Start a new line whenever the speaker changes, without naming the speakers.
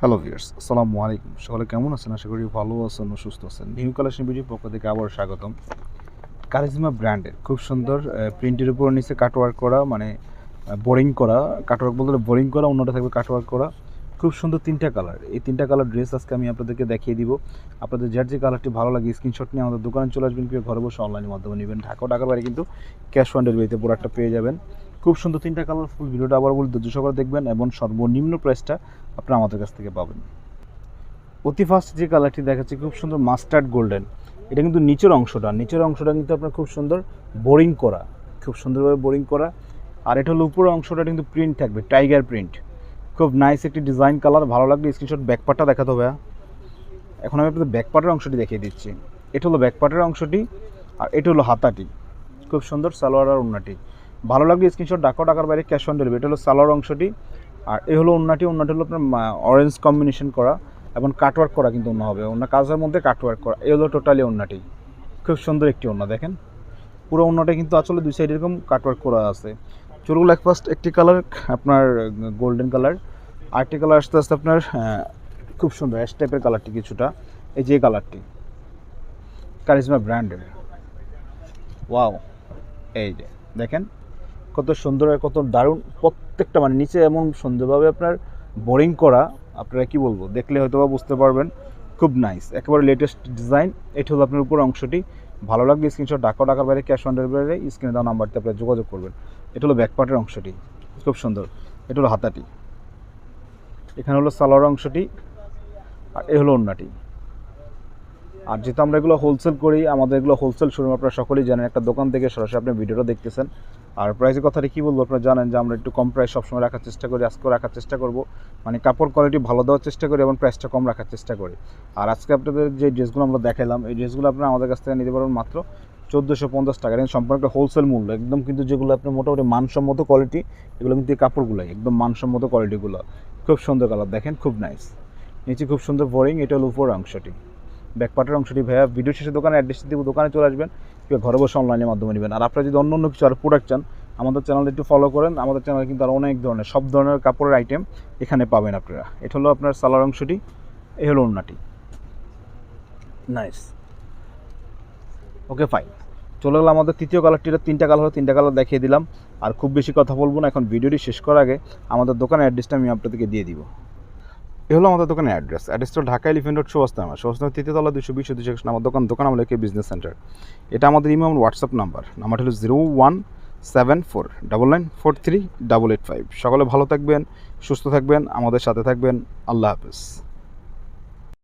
Hello viewers আসসালামু আলাইকুম। সকলে কেমন আছেন? আশা করি ভালো আছেন ও সুস্থ আছেন। নিউ কালেকশন ভিডিও পক্ষ থেকে আবার স্বাগতম। কারিজমা ব্র্যান্ডের খুব সুন্দর প্রিন্টের উপর নিচে কাটওয়ার্ক করা মানে বোরিং করা কাটওয়ার্ক বলতে বোরিং করা, অন্যটা থাকবে কাটওয়ার্ক করা। খুব সুন্দর তিনটা কালার এই তিনটা কালার ড্রেস আজকে আমি আপনাদেরকে দেখিয়ে দিব। আপনাদের যার যে কালারটি ভালো লাগে স্ক্রিনশট নিয়ে আমাদের দোকানে চলে আসবেন কেউ ঘরে বসে অনলাইনের মাধ্যমে নেবেন। ঢাকা ঢাকার বাইরে কিন্তু ক্যাশ অন ডেলিভারিতে প্রোডাক্টটা পেয়ে যাবেন। খুব সুন্দর তিনটা কালার ফুল ভিডিওটা আবার বলি, ধৈর্য সহকারে দেখবেন এবং সর্বনিম্ন প্রাইসটা আপনারা আমাদের কাছ থেকে পাবেন। অতি ফার্স্ট যে কালারটি দেখাচ্ছে, খুব সুন্দর মাস্টার্ড গোল্ডেন এটা কিন্তু নিচের অংশটা নিচের অংশটা কিন্তু আপনার খুব সুন্দর বোরিং করা, খুব সুন্দরভাবে বোরিং করা। আর এটা হলো উপরের অংশটা কিন্তু প্রিন্ট থাকবে টাইগার প্রিন্ট খুব নাইস একটি ডিজাইন কালার ভালো লাগবে স্ক্রিনশট ব্যাকপার্টটা দেখাতে হবে হ্যাঁ? এখন আমি আপনাদের ব্যাকপার্টের অংশটি দেখিয়ে দিচ্ছি। এটা হলো ব্যাকপার্টের অংশটি, আর এটা হলো হাতাটি। খুব সুন্দর সালোয়ার আর ওন্নাটি ভালো লাগবে স্ক্রিনশট ডাকো টাকার বাইরে ক্যাশ অন ডেলিভারি এটা হলো সালোয়ার অংশটি। আর এ হলো ওন্নাটি ওন্নাটি হলো আপনার অরেঞ্জ কম্বিনেশন করা এবং কাটওয়ার্ক করা কিন্তু অন্য হবে। অন্য কাজের মধ্যে কাটওয়ার্ক করা। এই হলো টোটালি ওন্নাটি খুব সুন্দর একটি ওন্না দেখেন। পুরো ওন্নাটা কিন্তু আসলে দুই সাইড এরকম কাটওয়ার্ক করা আছে। চুলগুলো এক ফার্স্ট একটি কালার আপনার গোল্ডেন কালার আরেকটি কালার আস্তে আস্তে আপনার খুব সুন্দর অ্যাশ টাইপের কালারটি কিছুটা। এই যে কালারটি কারিজমা ব্র্যান্ডের ওয়াও এই যে, দেখেন। কত সুন্দর আর কত দারুণ প্রত্যেকটা মানে নিচে এমন সুন্দরভাবে আপনার বোরিং করা, আপনারা কি বলব? দেখলে হয়তো বা বুঝতে পারবেন। খুব নাইস একেবারে লেটেস্ট ডিজাইন এটি হলো আপনার উপর অংশটি। ভালো লাগবে স্ক্রিনশট ডাকা ডাকার বাইরে ক্যাশ অন ডেলিভারি স্ক্রিনে দেওয়া নাম্বারটি আপনারা যোগাযোগ করবেন। এটা হলো ব্যাকপার্টের অংশটি। খুব সুন্দর। এটা হলো হাতাটি। এখানে হলো সালোয়ার অংশটি। আর এ হলো অন্যটি আর যেহেতু আমরা এগুলো হোলসেল করি, আমাদের এগুলো হোলসেল শোরুম আপনারা সকলেই জানেন। একটা দোকান থেকে সরাসরি আপনি ভিডিওটা দেখতেছেন। আর প্রাইসের কথাটা কী বলব, আপনারা জানেন যে আমরা একটু কম প্রাইস সবসময় রাখার চেষ্টা করি, আজকেও রাখার চেষ্টা করব। মানে কাপড় কোয়ালিটি ভালো দেওয়ার চেষ্টা করি এবং প্রাইসটা কম রাখার চেষ্টা করি। আর আজকে আপনাদের যে ড্রেসগুলো আমরা দেখালাম এই ড্রেসগুলো আপনারা আমাদের কাছ থেকে নিতে পারবেন মাত্র চোদ্দোশো পঞ্চাশ টাকা। এটা সম্পূর্ণ একটা হোলসেল মূল্য, একদম কিন্তু যেগুলো আপনার মোটামুটি মানসম্মত কোয়ালিটি এগুলো কিন্তু এই কাপড়গুলোই, একদম মানসম্মত কোয়ালিটিগুলো খুব সুন্দর কালার দেখেন খুব নাইস নিচে খুব সুন্দর বোরিং এটা হলো উপর অংশটি। ব্যাকপার্টের অংশটি ভাইয়া ভিডিও শেষে দোকানে অ্যাড্রেস দিব দোকানে চলে আসবেন। কেউ ঘরে বসে অনলাইনের মাধ্যমে নেবেন। আর আপনারা যদি অন্য অন্য কিছু আর প্রোডাক্ট চান, আমাদের চ্যানেলটা একটু ফলো করেন। আমাদের চ্যানেলে কিন্তু আর অনেক ধরনের, সব ধরনের কাপড়ের আইটেম এখানে পাবেন আপনারা। এটা হলো আপনার সালার অংশটি এ হলো অন্যটি নাইস ওকে ফাইন চলে গেলো আমাদের তৃতীয় কালারটিটা তিনটা কালার হলো, তিনটা কালার দেখিয়ে দিলাম। আর খুব বেশি কথা বলব না, এখন ভিডিওটি শেষ করার আগে আমাদের দোকানের অ্যাড্রেসটা আমি আপনাদেরকে দিয়ে দিব। এ হলো আমাদের দোকানের অ্যাড্রেস। অ্যাড্রেসটা ঢাকা এলিফেন্ট রোড, সুবাস্তামা। সুবাস্তামা তৃতীয় তলা দুশো বিশ দুশো একশো আমার দোকান দোকান আমলে কে বিজনেস সেন্টার এটা আমাদের ইমেল হোয়াটসঅ্যাপ নাম্বার নাম্বারটা হলো zero one seven four double nine four three double eight five সকলে ভালো থাকবেন, সুস্থ থাকবেন, আমাদের সাথে থাকবেন। আল্লাহ হাফেজ।